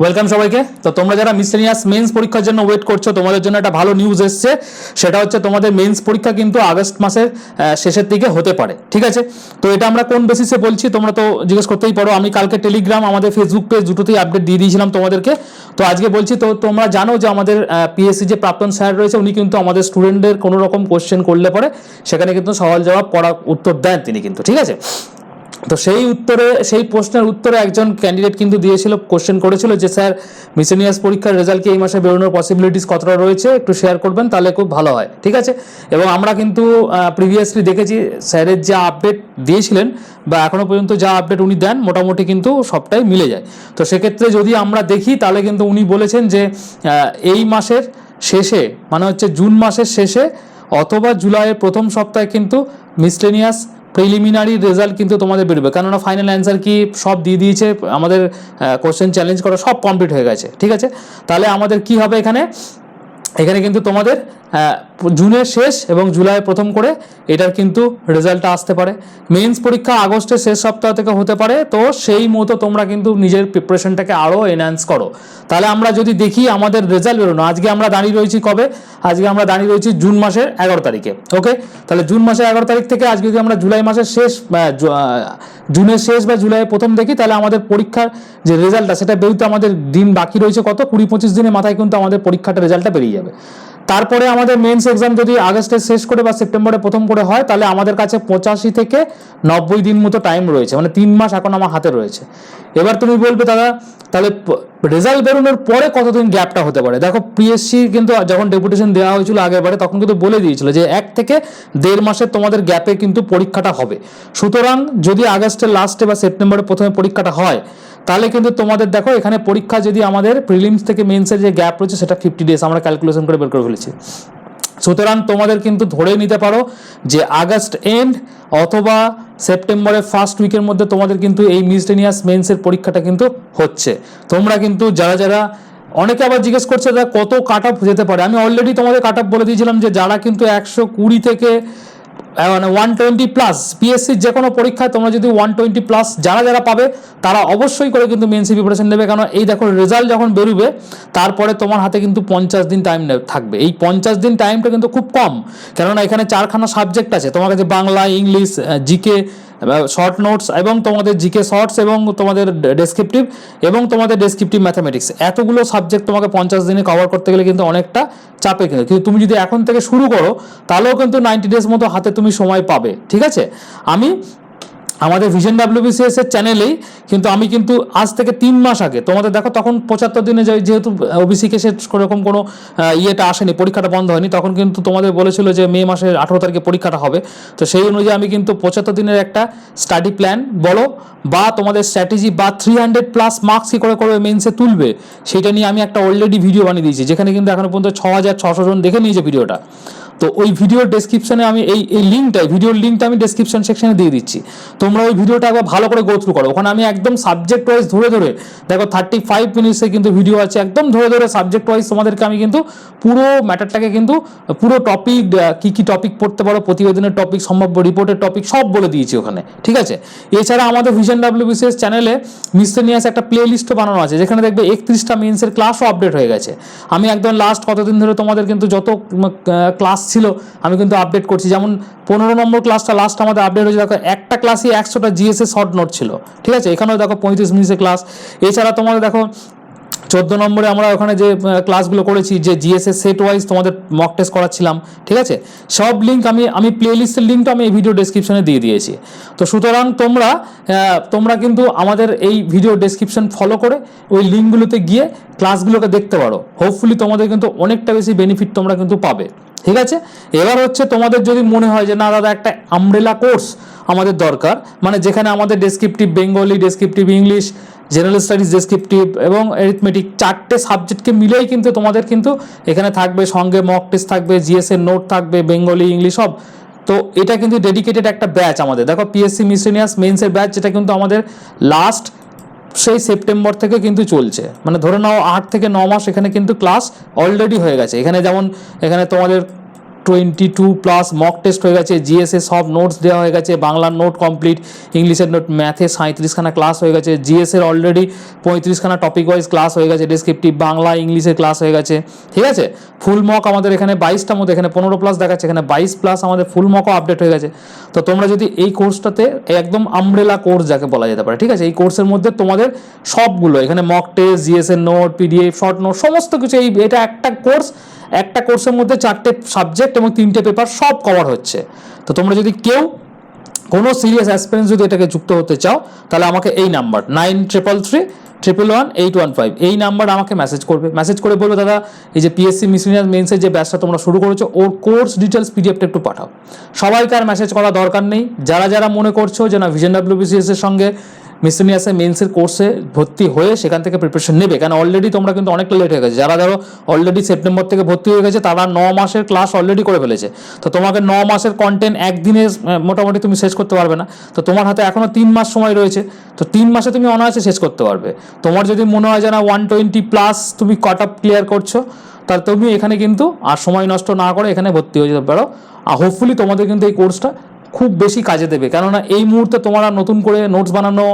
Welcome সবাইকে। তো তোমরা যারা মিসেনিয়াস মেন্স পরীক্ষার জন্য ওয়েট করছ, তোমাদের জন্য একটা ভালো নিউজ এসছে। সেটা হচ্ছে তোমাদের মেন্স পরীক্ষা কিন্তু আগস্ট মাসের শেষের দিকে হতে পারে। ঠিক আছে? তো এটা আমরা কোন বেসিসে বলছি, তোমরা তো জিজ্ঞেস করতেই পারো। আমি কালকে টেলিগ্রাম আমাদের ফেসবুক পেজ দুটোতেই আপডেট দিয়ে দিয়েছিলাম তোমাদেরকে। তো আজকে বলছি, তো তোমরা জানো যে আমাদের পিএসসি যে প্রাক্তন স্যার রয়েছে, উনি কিন্তু আমাদের স্টুডেন্টদের কোনো রকম কোশ্চেন করলে পরে সেখানে কিন্তু সওয়াল জবাব পড়া উত্তর দেন তিনি কিন্তু। ঠিক আছে? তো সেই উত্তরে, সেই প্রশ্নের উত্তরে একজন ক্যান্ডিডেট কিন্তু দিয়েছিল কোশ্চেন করেছিল যে, স্যার মিসেনিয়াস পরীক্ষার রেজাল্ট কি এই মাসে বেরোনোর পসিবিলিটিস কতটা রয়েছে? একটু শেয়ার করবেন, তাহলে খুব ভালো হয়। ঠিক আছে? এবং আমরা কিন্তু প্রিভিয়াসলি দেখেছি, স্যারের যা আপডেট দিয়েছিলেন বা এখনও পর্যন্ত যা আপডেট উনি দেন, মোটামুটি কিন্তু সবটাই মিলে যায়। তো সেক্ষেত্রে যদি আমরা দেখি, তাহলে কিন্তু উনি বলেছেন যে এই মাসের শেষে মানে হচ্ছে জুন মাসের শেষে অথবা জুলাইয়ের প্রথম সপ্তাহে কিন্তু মিসলেনিয়াস প্রিলিমিনারি রেজাল্ট কিন্তু তোমাদের বেরোবে। কেননা ফাইনাল অ্যান্সার কি সব দিয়ে দিয়েছে, আমাদের কোশ্চেন চ্যালেঞ্জ করা সব কমপ্লিট হয়ে গেছে। ঠিক আছে? তাহলে আমাদের কি হবে এখানে? এখানে কিন্তু তোমাদের জুনের শেষ এবং জুলাইয়ের প্রথম করে এটার কিন্তু রেজাল্টটা আসতে পারে। মেন্স পরীক্ষা আগস্টের শেষ সপ্তাহ থেকে হতে পারে, তো সেই মতো তোমরা কিন্তু নিজের প্রিপারেশনটাকে আরও এনহ্যান্স করো। তাহলে আমরা যদি দেখি আমাদের রেজাল্ট বেরোনো, আজকে আমরা দাঁড়িয়ে রয়েছি কবে? আজকে আমরা দাঁড়িয়ে রয়েছি জুন মাসের এগারো তারিখে ওকে তাহলে জুন মাসের এগারো তারিখ থেকে আজকে যদি আমরা জুলাই মাসের শেষ জুনের শেষ বা জুলাইয়ের প্রথম দেখি, তাহলে আমাদের পরীক্ষার যে রেজাল্টটা সেটা বেরোতে আমাদের দিন বাকি রয়েছে কত? কুড়ি পঁচিশ দিনের মাথায় কিন্তু আমাদের পরীক্ষাটা রেজাল্টটা বেরিয়ে যাবে। তারপরে আমাদের মেন্স এক্সাম যদি আগস্টে শেষ করে বা সেপ্টেম্বরে প্রথম করে হয়, তাহলে আমাদের কাছে পঁচাশি থেকে নব্বই দিন মতো টাইম রয়েছে। মানে তিন মাস এখন আমার হাতে রয়েছে। এবার তুমি বলবে, দাদা, তাহলে রেজাল্ট বেরোনোর পরে কতদিন গ্যাপটা হতে পারে? দেখো পিএসসি কিন্তু যখন ডেপুটেশন দেওয়া হয়েছিল আগেরবারে, তখন কিন্তু বলে দিয়েছিল যে এক থেকে দেড় মাসের তোমাদের গ্যাপে কিন্তু পরীক্ষাটা হবে। সুতরাং যদি আগস্টের লাস্টে বা সেপ্টেম্বরে প্রথমে পরীক্ষাটা হয় তাহলে কিন্তু তোমাদের দেখো, এখানে পরীক্ষা যদি আমাদের প্রিলিমস থেকে মেন্সের যে গ্যাপ রয়েছে, সেটা ফিফটি ডেজ আমরা ক্যালকুলেশন করে বের করে ফেলেছি। সুতরাং তোমাদের কিন্তু ধরে নিতে পারো যে আগস্ট এন্ড অথবা সেপ্টেম্বরের ফার্স্ট উইকের মধ্যে তোমাদের কিন্তু এই মিসডেনিয়াস মেন্সের পরীক্ষাটা কিন্তু হচ্ছে। তোমরা কিন্তু যারা যারা অনেকে আবার জিজ্ঞেস করছে, দাদা, কত কাট অফ যেতে পারে? আমি অলরেডি তোমাদের কাট অফ বলে দিয়েছিলাম যে যারা কিন্তু একশো কুড়ি থেকে মানে ওয়ান টোয়েন্টি প্লাস পিএসসির যে কোনো পরীক্ষায় তোমরা যদি ওয়ান টোয়েন্টি প্লাস যারা যারা পাবে, তারা অবশ্যই করে কিন্তু মেনসি প্রিপারেশন নেবে। কারণ এই দেখো রেজাল্ট যখন বেরোবে, তারপরে তোমার হাতে কিন্তু পঞ্চাশ দিন টাইম থাকবে। এই পঞ্চাশ দিন টাইমটা কিন্তু খুব কম। কেননা এখানে চারখানা সাবজেক্ট আছে। তোমার কাছে Bangla, English GK short notes এবং তোমাদের জিকে শর্টস এবং তোমাদের ডেসক্রিপটিভ এবং তোমাদের ডেসক্রিপটিভ ম্যাথামেটিক্স এতগুলো সাবজেক্ট তোমাকে পঞ্চাশ দিনে কভার করতে গেলে কিন্তু অনেকটা চাপে কিন্তু। কিন্তু তুমি যদি এখন থেকে শুরু করো, তাহলেও কিন্তু নাইনটি ডেজ মতো হাতে তুমি সময় পাবে। ঠিক আছে? আমি আমাদের ভিশন ডাব্লিউবিসিএস এর চ্যানেলেই কিন্তু আমি কিন্তু আজ থেকে তিন মাস আগে, তোমাদের দেখো তখন পঁচাত্তর দিনে যে- যেহেতু ওবিসি কেসের সেরকম কোনো ইয়েটা আসেনি, পরীক্ষাটা বন্ধ হয়নি, তখন কিন্তু তোমাদের বলেছিল যে মে মাসের আঠেরো তারিখে পরীক্ষাটা হবে। তো সেই অনুযায়ী আমি কিন্তু পঁচাত্তর দিনের একটা স্টাডি প্ল্যান বলো, বা তোমাদের স্ট্র্যাটেজি বা থ্রি হান্ড্রেড প্লাস মার্কস কী করে করে মেন্সে তুলবে, সেটা নিয়ে আমি একটা অলরেডি ভিডিও বানিয়ে দিয়েছি, যেখানে কিন্তু এখনও পর্যন্ত ছ হাজার ছশো জন দেখে নিয়েছে ভিডিওটা তো ওই ভিডিওর ডেসক্রিপশনে আমি এই এই লিঙ্কটা ভিডিওর লিঙ্কটা আমি ডেসক্রিপশন সেকশনে দিয়ে দিচ্ছি। তোমরা ওই ভিডিওটা একবার ভালো করে গো থ্রু করো। ওখানে আমি একদম সাবজেক্ট ওয়াইজ ধরে ধরে, দেখো থার্টি ফাইভ মিনিটসে কিন্তু ভিডিও আছে, একদম ধরে ধরে সাবজেক্ট ওয়াইজ তোমাদেরকে আমি কিন্তু পুরো ম্যাটারটাকে কিন্তু পুরো টপিক কি কি টপিক পড়তে পারো, প্রতিবেদনের টপিক সম্ভাব্য রিপোর্টের টপিক সব বলে দিয়েছি ওখানে, ঠিক আছে? এছাড়া আমাদের ভিশন ডাব্লিউবিসিএস চ্যানেলে মিস্টার মিসলেনিয়াস একটা প্লে লিস্টও বানানো আছে, যেখানে দেখবে একত্রিশটা মেন্সের ক্লাসও আপডেট হয়ে গেছে। আমি একদম লাস্ট কতদিন ধরে তোমাদের কিন্তু যত ক্লাস ছিল, আমি কিন্তু আপডেট করছি। যেমন পনেরো নম্বর ক্লাসটা লাস্ট আমাদের আপডেট হয়েছে, দেখো একটা ক্লাসই একশোটা জিএসএ শর্ট নোট ছিল, ঠিক আছে? এখানেও দেখো পঁয়ত্রিশ মিনিটের ক্লাস এছাড়া তোমাদের দেখো চোদ্দ নম্বরে আমরা ওখানে যে ক্লাসগুলো করেছি, যে জিএসএস সেট ওয়াইজ তোমাদের মক টেস্ট করাচ্ছিলাম, ঠিক আছে? সব লিঙ্ক আমি আমি প্লে লিস্টের লিঙ্কটা আমি এই ভিডিও ডেসক্রিপশনে দিয়ে দিয়েছি। তো সুতরাং তোমরা তোমরা কিন্তু আমাদের এই ভিডিও ডেসক্রিপশন ফলো করে ওই লিঙ্কগুলোতে গিয়ে ক্লাসগুলোকে দেখতে পারো। হোপফুলি তোমাদের কিন্তু অনেকটা বেশি বেনিফিট তোমরা কিন্তু পাবে। ঠিক আছে? এবার হচ্ছে তোমাদের যদি মনে হয় যে, না দাদা, একটা আমব্রেলা কোর্স আমাদের দরকার। মানে যেখানে আমাদের descriptive Bengali descriptive English general studies descriptive এবং অ্যারিথমেটিক চারটে সাবজেক্টকে মিলেই কিন্তু তোমাদের কিন্তু এখানে থাকবে, সঙ্গে মক টেস্ট থাকবে জিএস এর নোট থাকবে বেঙ্গলি ইংলিশ সব। তো এটা কিন্তু ডেডিকেটেড একটা ব্যাচ আমাদের। দেখো পিএসসি মিসেনিয়াস মেন্সের ব্যাচ যেটা কিন্তু আমাদের লাস্ট সেই সেপ্টেম্বর থেকে কিন্তু চলছে। মানে ধরে নাও আট থেকে ন মাস এখানে কিন্তু ক্লাস অলরেডি হয়ে গেছে। এখানে যেমন, এখানে তোমাদের twenty two plus mock test হয়ে গেছে জিএসএ সব নোটস দেওয়া হয়ে গেছে বাংলার নোট কমপ্লিট ইংলিশের নোট ম্যাথে সাঁত্রিশখানা ক্লাস হয়ে গেছে জিএসের অলরেডি পঁয়ত্রিশখানা টপিক ওয়াইজ ক্লাস হয়ে গেছে ডেসক্রিপটিভ বাংলা ইংলিশের ক্লাস হয়ে গেছে, ঠিক আছে? ফুল মক আমাদের এখানে বাইশটার মধ্যে, এখানে পনেরো প্লাস দেখাচ্ছে, এখানে বাইশ প্লাস আমাদের ফুল মকও আপডেট হয়ে গেছে। তো তোমরা যদি এই কোর্সটাতে একদম আমব্রেলা কোর্স যাকে বলা যেতে পারে, ঠিক আছে? এই কোর্সের মধ্যে তোমাদের সবগুলো, এখানে মক টেস্ট জিএসএর নোট পিডিএফ শর্ট নোট সমস্ত কিছু, এই, এটা একটা কোর্স একটা কোর্সের মধ্যে চারটে সাবজেক্ট এবং তিনটে পেপার সব কভার হচ্ছে। তো তোমরা যদি কেউ কোনো সিরিয়াস অ্যাসপিরেন্স যদি এটাকে যুক্ত হতে চাও, তাহলে আমাকে এই number nine triple three triple one eight one five এই নাম্বার আমাকে মেসেজ করবে। মেসেজ করে বলবে, দাদা, এই যে পিএসসি মিসলিনিয়াস মেন্সের যে ব্যাচটা তোমরা শুরু করেছ, ওর কোর্স ডিটেলস পিডিএফটা একটু পাঠাও। সবাইকার মেসেজ করা দরকার নেই। যারা যারা মনে করছ যে না ভিজন ডাব্লিউবিসিএস এর সঙ্গে মিসলিনিয়াসের মেন্সের কোর্সে ভর্তি হয়ে সেখান থেকে প্রিপারেশন নেবে। কারণ অলরেডি তোমরা কিন্তু অনেকটা লেট হয়ে গেছে। যারা ধরো অলরেডি সেপ্টেম্বর থেকে ভর্তি হয়ে গেছে, তারা ন মাসের ক্লাস অলরেডি করে ফেলেছে। তো তোমাকে ন মাসের কন্টেন্ট একদিনে মোটামুটি তুমি শেষ করতে পারবে না। তো তোমার হাতে এখনও তিন মাস সময় রয়েছে। তো তিন মাসে তুমি অনায়াসে শেষ করতে পারবে। তোমার যদি মনে হয় যে না ওয়ান টোয়েন্টি প্লাস তুমি কাট আপ ক্লিয়ার করছ, তাহলে তুমি এখানে কিন্তু আর সময় নষ্ট না করে এখানে ভর্তি হয়ে যেতে পারো। আর হোপফুলি তোমাদের কিন্তু এই কোর্সটা খুব বেশি কাজে দেবে। কেননা এই মুহূর্তে তোমার আর নতুন করে নোটস বানানো,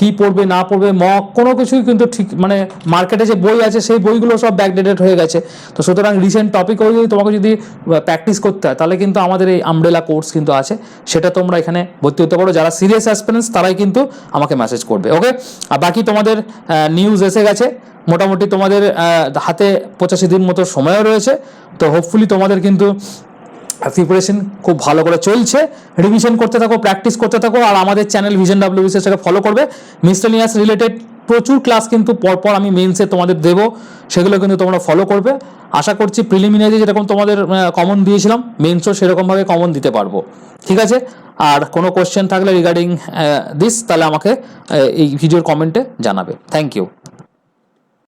কি পড়বে, না পড়বে মক কোনো কিছুই কিন্তু ঠিক মানে মার্কেটে যে বই আছে, সেই বইগুলো সব ব্যাকডেটেড হয়ে গেছে। তো সুতরাং রিসেন্ট টপিক অনুযায়ী তোমাকে যদি প্র্যাকটিস করতে হয়, তাহলে কিন্তু আমাদের এই আমব্রেলা কোর্স কিন্তু আছে। সেটা তোমরা এখানে ভর্তি হতে পারো। যারা সিরিয়াস অ্যাসপিরেন্স তারাই কিন্তু আমাকে মেসেজ করবে ওকে আর বাকি তোমাদের নিউজ এসে গেছে। মোটামুটি তোমাদের হাতে পঁচাশি দিন মতো সময়ও রয়েছে। তো হোপফুলি তোমাদের কিন্তু প্রিপারেশন খুব ভালো করে চলছে। রিভিশন করতে থাকো প্র্যাকটিস করতে থাকো আর আমাদের চ্যানেল ভিশন ডাব্লিউবিসিএসটাকে ফলো করবে। মিসলেনিয়াস রিলেটেড প্রচুর ক্লাস কিন্তু পরপর আমি মেন্সে তোমাদের দেবো, সেগুলো কিন্তু তোমরা ফলো করবে। আশা করছি প্রিলিমিনারি যেরকম তোমাদের কমন দিয়েছিলাম মেন্সও সেরকমভাবে কমন দিতে পারব। ঠিক আছে? আর কোনো কোশ্চেন থাকলে রিগার্ডিং দিস তাহলে আমাকে এই ভিডিওর কমেন্টে জানাবে। Thank you